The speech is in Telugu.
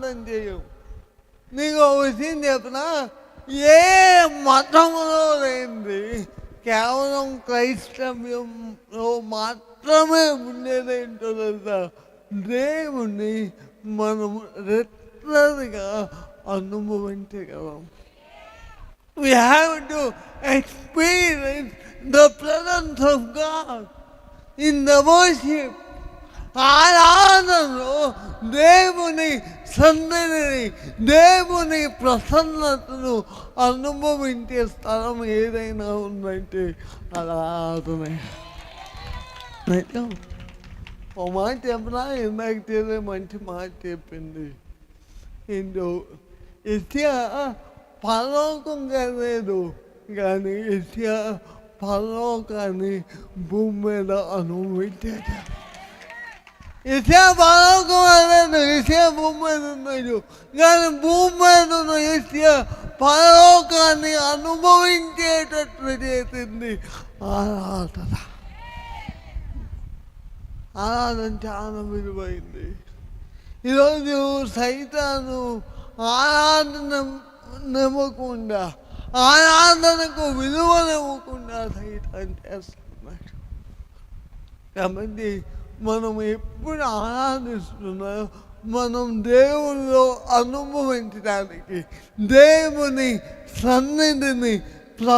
ప్రార్థన చేయం. నీకు విషయం చెప్పిన ఏ మతంలో లేనిది కేవలం క్రైస్తవ్యంలో మాత్రమే ఉండేదేంటో తెలుసా? దేవుణ్ణి మనం రెట్లగా అనుభవించగలం. We have to experience the presence of God in the worship. ఆరాధనలో దేవుని సన్నిధిని దేవుని ప్రసన్నతను అనుభవించే స్థలం ఏదైనా ఉందంటే అలా నిజం. ఓ మాట చెప్పినా? ఇందాక చేసే మంచి మాట చెప్పింది. ఏంటో ఇస్యా పరలోకం కాలేదు కానీ ఇస్యా పరలోకాన్ని భూమి మీద అనుభవించేట ఇసే పరలోకం లేదు ఇసే భూమి మీద కానీ భూమి మీద ఉన్న ఇసే పరలోకాన్ని అనుభవించేటట్లు చేసింది ఆరాధన ఆరాధన చాలా విలువైంది ఈరోజు సైతాను ఆరాధన నివ్వకుండా ఆరాధనకు విలువనివ్వకుండా సైతాన్ని చేస్తున్నాడు కాబట్టి మనం ఎప్పుడు ఆరాధిస్తున్నా మనం దేవుల్లో అనుభవించడానికి దేవుని సన్నిధిని